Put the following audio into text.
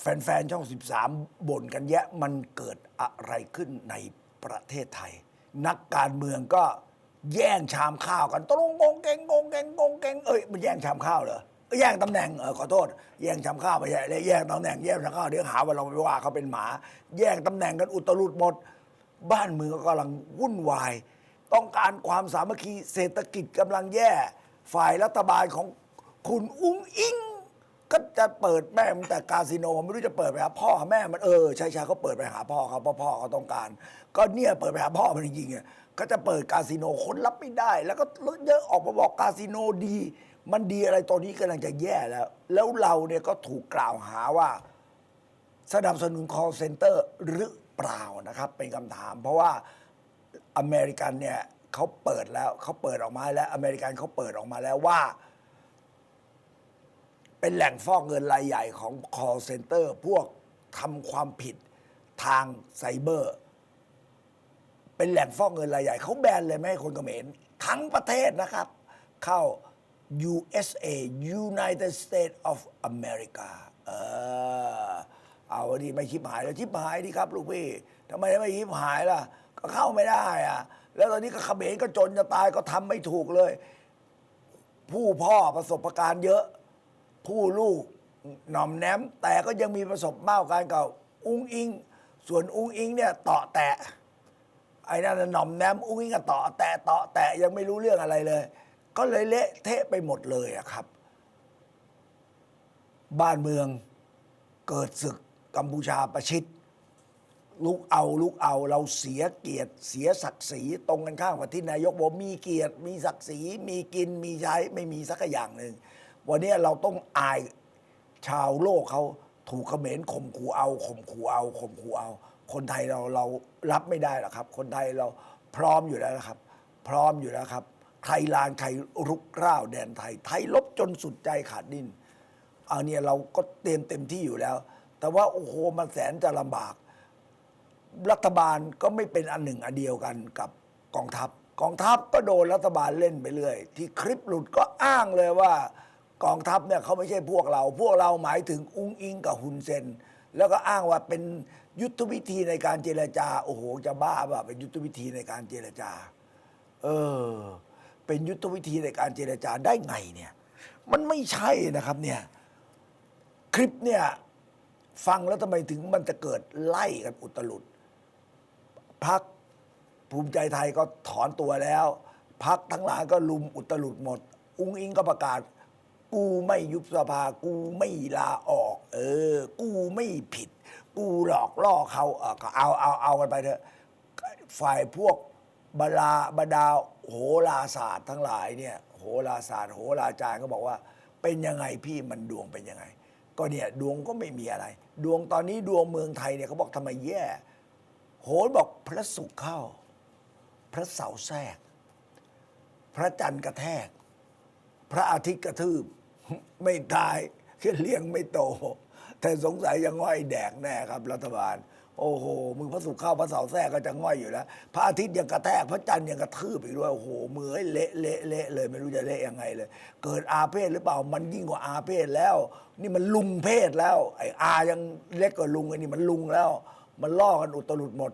แฟนๆ ช่อง 13 บ่นกันแยะมันเกิดอะไรขึ้นในประเทศไทย นักการเมืองก็แย่งชามข้าวกันตกงงงเกงงงเกงงงเกงเอ้ยมันแย่งชามข้าวเหรอแย่งตำแหน่งเออขอโทษ แย่งชามข้าวไปใหญ่เลยแย่งตำแหน่งแย่งชามข้าวเดี๋ยวหาว่าเราไปว่าเขาเป็นหมา แย่งตำแหน่งกันอุตลุดหมด บ้านเมืองก็กำลังวุ่นวาย ต้องการความสามัคคีเศรษฐกิจกำลังแย่ ฝ่ายรัฐบาลของคุณอุ้งอิง ก็จะเปิดแม่มแต่คาสิโนไม่รู้จะเปิดไปหาพ่อหาแม่มันเออใช่ใช่เขาเปิดไปหาพ่อเขาเพราะพ่อเขาต้องการ ก็เนี่ยเปิดไปหาพ่อมันจริงๆอะก็จะเปิดคาสิโนคนรับไม่ได้ แล้วก็เยอะออกมาบอกคาสิโนดี มันดีอะไรตอนนี้กำลังจะแย่แล้ว แล้วเราเนี่ยก็ถูกกล่าวหาว่า สนับสนุน call center หรือเปล่านะครับ เป็นคำถาม เพราะว่าอเมริกันเนี่ยเขาเปิดแล้วเขาเปิดออกมาแล้วอเมริกันเขาเปิดออกมาแล้วว่า เป็นแหล่งฟอกเงินรายใหญ่ของ call center พวกทำความผิดทางไซเบอร์ เป็นแหล่งฟอกเงินรายใหญ่เขาแบนเลยไม่ให้คนเขมรทั้งประเทศนะครับ เข้า USA United States of America เออเอาดีไม่ชิบหายแล้วชิบหายดีครับลูกพี่ทำไมไม่ชิบหายล่ะ ก็เข้าไม่ได้อะแล้วตอนนี้ก็เขมรก็จนจะตายก็ทำไม่ถูกเลย ผู้พ่อประสบการณ์เยอะ ผู้ลูกหน่อมแนม แต่ก็ยังมีประสบมากการกับอุ้งอิง ส่วนอุ้งอิงเนี่ยตาะแตะไอ้นั่นนะหน่อมแนมอุ้งอิงก็ตาะแตะตาะแตะยังไม่รู้เรื่องอะไรเลย ก็เลยเละเทะไปหมดเลยอะครับ บ้านเมืองเกิดศึกกัมพูชาประชิดลุกเอาลุกเอาเราเสียเกียรติเสียศักดิ์ศรีตรงกันข้ามกับที่นายกบอกมีเกียรติ มีศักดิ์ศรีมีกินมีใช้ไม่มีสักอย่างหนึ่ง วันนี้เราต้องอายชาวโลกเขาถูกเขมรข่มขู่เอาข่มขู่เอาข่มขู่เอา คนไทยเราเรารับไม่ได้หรอกครับ คนไทยเราพร้อมอยู่แล้วครับ พร้อมอยู่แล้วครับใครลานใครรุกร่าวแดนไทย ไทยลบจนสุดใจขาดดิ้นอาเนี่ยเราก็เตรียมเต็มที่อยู่แล้ว แต่ว่าโอ้โหมันแสนจะลำบาก รัฐบาลก็ไม่เป็นอันหนึ่งอันเดียวกันกับกองทัพ กองทัพก็โดนรัฐบาลเล่นไปเรื่อย ที่คลิปหลุดก็อ้างเลยว่า กองทัพเนี่ยเขาไม่ใช่พวกเรา พวกเราหมายถึงอุ้งอิงกับฮุนเซน แล้วก็อ้างว่าเป็นยุทธวิธีในการเจรจา โอ้โห จะบ้าป่ะเป็นยุทธวิธีในการเจรจา เออ เป็นยุทธวิธีในการเจรจาได้ไงเนี่ย มันไม่ใช่นะครับเนี่ย คลิปเนี่ย ฟังแล้วทำไมถึงมันจะเกิดไล่กันอุตลุดพักภูมิใจไทยก็ถอนตัวแล้ว พักทั้งหลายก็ลุมอุตลุดหมด อุ้งอิงก็ประกาศ กูไม่ยุบสภา กูไม่ลาออก เออ กูไม่ผิด กูหลอกล่อเขาเออก็เอาเอาเอากันไปเถอะฝ่ายพวกบลาบดาโหราศาสตร์ทั้งหลายเนี่ย โหราศาสตร์ โหราจารย์ก็บอกว่า เป็นยังไงพี่มันดวงเป็นยังไง ก็เนี่ยดวงก็ไม่มีอะไร ดวงตอนนี้ดวงเมืองไทยเนี่ยเขาบอกทำไมแย่ โหนบอกพระศุกร์เข้า พระเสาแทรก พระจันทร์กระแทก พระอาทิตย์กระทืบ ไม่ตายแค่เลี้ยงไม่โต แต่สงสัยยังง่อยแดกแน่ครับ รัฐบาล โอ้โหมึงพระศุกร์เข้าพระเสาแทรกก็จะง่อยอยู่แล้วพระอาทิตย์ยังกระแทกพระจันทร์ยังกระทืบอีกด้วยโอ้โหมือให้เละเละเละเลย ไม่รู้จะเละยังไงเลย เกิดอาเพศหรือเปล่ามันยิ่งกว่าอาเพศแล้ว นี่มันลุงเพศแล้วไอ้อายังเล็กกว่าลุงไอ้นี่มันลุงแล้ว มันล่อกันอุตลุดหมด